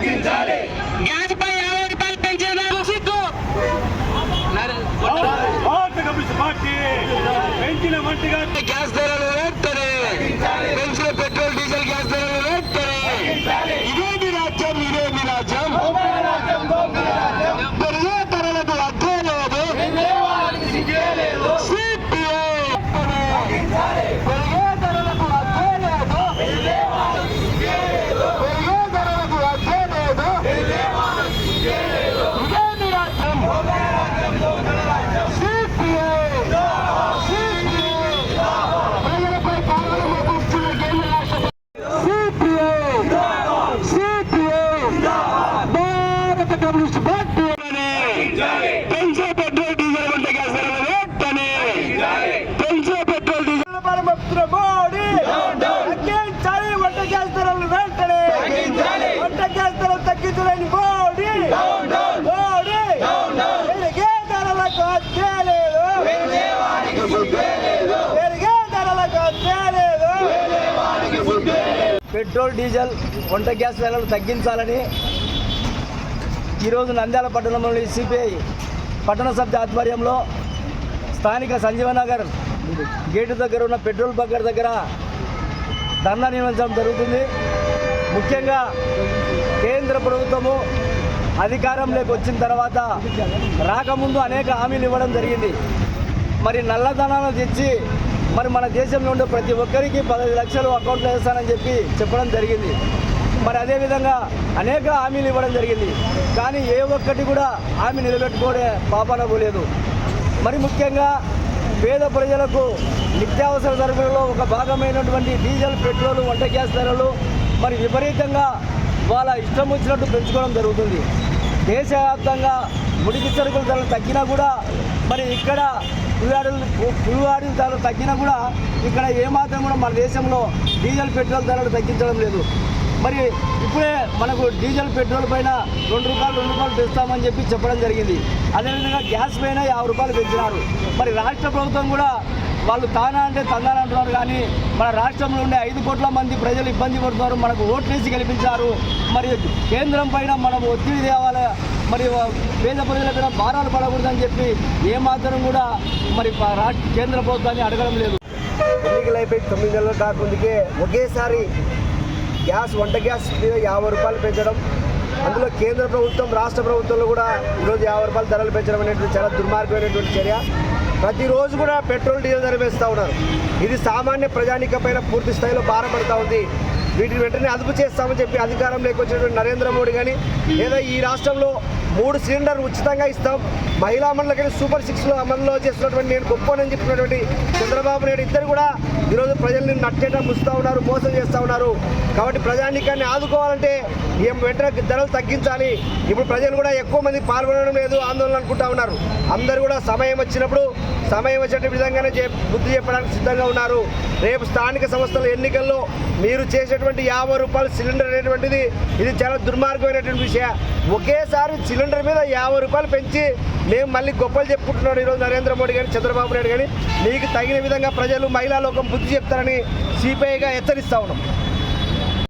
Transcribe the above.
Gas పై యాభై రూపాయలు పెంచిన సిగ్గు. పెంచిన మంటిగా గ్యాస్ ధరలు పెంచిన పెట్రోల్ డీజిల్ గ్యాస్ ధరలు ఇదే మీ రాజ్యం ఇదే మీ రాజ్యం పెరిగే ధరలకు అర్థం లేదు సిపిఐ పెరిగే ధరలకు అర్థం లేదు పెరిగే ధరలకు అర్థం లేదు ఇదే మీ రాజ్యం సిపిఐ ప్రజలపై పాలన మోపిస్తున్న కేంద్ర రాష్ట్ర సిపిఐ సిపిఐ భారత కమ్యూనిస్ట్ పెంచే పెట్రోల్ డీజిల్ వంట గ్యాస్ ధరలు వెంటనే పెంచే పెట్రోల్ డీజిల్. పరమపుత్ర మోడీ తగ్గించాలి వంట గ్యాస్ ధరలు వెంటనే వంట గ్యాస్ ధరలు తగ్గించలేని మోడీ. మోడీ పెరిగే ధరలకు అద్దే లేదు. పెరిగే ధరలకు అద్దే పెట్రోల్ డీజిల్ వంట గ్యాస్ ధరలు తగ్గించాలని ఈరోజు నంద్యాల పట్టణంలోని సిపిఐ పట్టణ సభ్య ఆధ్వర్యంలో స్థానిక సంజీవనగర్ గేటు దగ్గర ఉన్న పెట్రోల్ బంకర్ దగ్గర ధర్నా నిర్వహించడం జరుగుతుంది. ముఖ్యంగా కేంద్ర ప్రభుత్వము అధికారంలోకి వచ్చిన తర్వాత రాకముందు అనేక హామీలు ఇవ్వడం జరిగింది. మరి నల్లధనాలను తెచ్చి మరి మన దేశంలో ఉండే ప్రతి ఒక్కరికి పదహైదు లక్షలు అకౌంట్లో వేస్తానని చెప్పి చెప్పడం జరిగింది. మరి అదేవిధంగా అనేక హామీలు ఇవ్వడం జరిగింది. కానీ ఏ ఒక్కటి కూడా హామీ నిలబెట్టుకోవడే పాపాన పోలేదు మరి ముఖ్యంగా పేద ప్రజలకు నిత్యావసర సరుకులలో ఒక భాగమైనటువంటి డీజిల్ పెట్రోల్ వంట గ్యాస్ ధరలు మరి విపరీతంగా వాళ్ళ ఇష్టం వచ్చినట్టు పెంచుకోవడం జరుగుతుంది. దేశవ్యాప్తంగా ముడికి సరుకుల ధరలు తగ్గినా కూడా మరి ఇక్కడ పులివాడులు పులివాడి ధరలు తగ్గినా కూడా ఇక్కడ ఏమాత్రం కూడా మన దేశంలో డీజిల్ పెట్రోల్ ధరలు తగ్గించడం లేదు. మరి ఇప్పుడే మనకు డీజిల్ పెట్రోల్ పైన రెండు రూపాయలు రెండు రూపాయలు పెంచుతామని చెప్పి చెప్పడం జరిగింది. అదేవిధంగా గ్యాస్ పైన యాభై రూపాయలు పెంచినారు. మరి రాష్ట్ర ప్రభుత్వం కూడా వాళ్ళు తానా అంటే తందాన అంటున్నారు కానీ మన రాష్ట్రంలో ఉండే ఐదు కోట్ల మంది ప్రజలు ఇబ్బంది పడుతున్నారు. మనకు ఓట్లేసి గెలిపించారు. మరి కేంద్రం పైన మనం ఒత్తిడి తేవాలి. మరి పేద ప్రజల పైన భారాలు పడకూడదని చెప్పి ఏమాత్రం కూడా మరి రాష్ట్ర కేంద్ర ప్రభుత్వాన్ని అడగడం లేదు. ఎన్నికలు తొమ్మిది నెలలు ఒకేసారి గ్యాస్ వంట గ్యాస్ మీద యాభై రూపాయలు పెంచడం అందులో కేంద్ర ప్రభుత్వం రాష్ట్ర ప్రభుత్వంలో కూడా ఈరోజు యాభై రూపాయలు ధరలు పెంచడం అనేటువంటి చాలా దుర్మార్గమైనటువంటి చర్య. ప్రతిరోజు కూడా పెట్రోల్ డీజిల్ ధర వేస్తూ ఉన్నారు. ఇది సామాన్య ప్రజానికపైన పూర్తి స్థాయిలో భారపడతా ఉంది. వీటిని వెంటనే అదుపు చేస్తామని చెప్పి అధికారం లేకొచ్చినటువంటి నరేంద్ర మోడీ కానీ లేదా ఈ రాష్ట్రంలో మూడు సిలిండర్ ఉచితంగా ఇస్తాం. మహిళా మండలికి సూపర్ సిక్స్లో అమల్లో చేస్తున్నటువంటి నేను గొప్పనని చెప్పినటువంటి చంద్రబాబు నాయుడు ఇద్దరు కూడా ఈరోజు ప్రజల్ని నట్టేట ముస్తూ ఉన్నారు మోసం చేస్తూ ఉన్నారు. కాబట్టి ప్రజానికాన్ని ఆదుకోవాలంటే ఏం వెంటనే ధరలు తగ్గించాలి. ఇప్పుడు ప్రజలు కూడా ఎక్కువ మంది పాల్గొనడం లేదు ఆందోళన అనుకుంటా ఉన్నారు. అందరూ కూడా సమయం వచ్చినప్పుడు సమయం వచ్చే విధంగానే బుద్ధి చెప్పడానికి సిద్ధంగా ఉన్నారు. రేపు స్థానిక సంస్థల ఎన్నికల్లో మీరు చేసేటువంటి యాభై రూపాయలు సిలిండర్ అనేటువంటిది ఇది చాలా దుర్మార్గమైనటువంటి విషయం. ఒకేసారి సిలిండర్ మీద యాభై రూపాయలు పెంచి మేము మళ్ళీ గొప్పలు చెప్పుకుంటున్నాడు ఈరోజు నరేంద్ర మోడీ కానీ చంద్రబాబు నాయుడు కానీ మీకు తగిన విధంగా ప్రజలు మహిళా లోకం బుద్ధి చెప్తారని సిపిఐగా హెచ్చరిస్తా ఉన్నాం.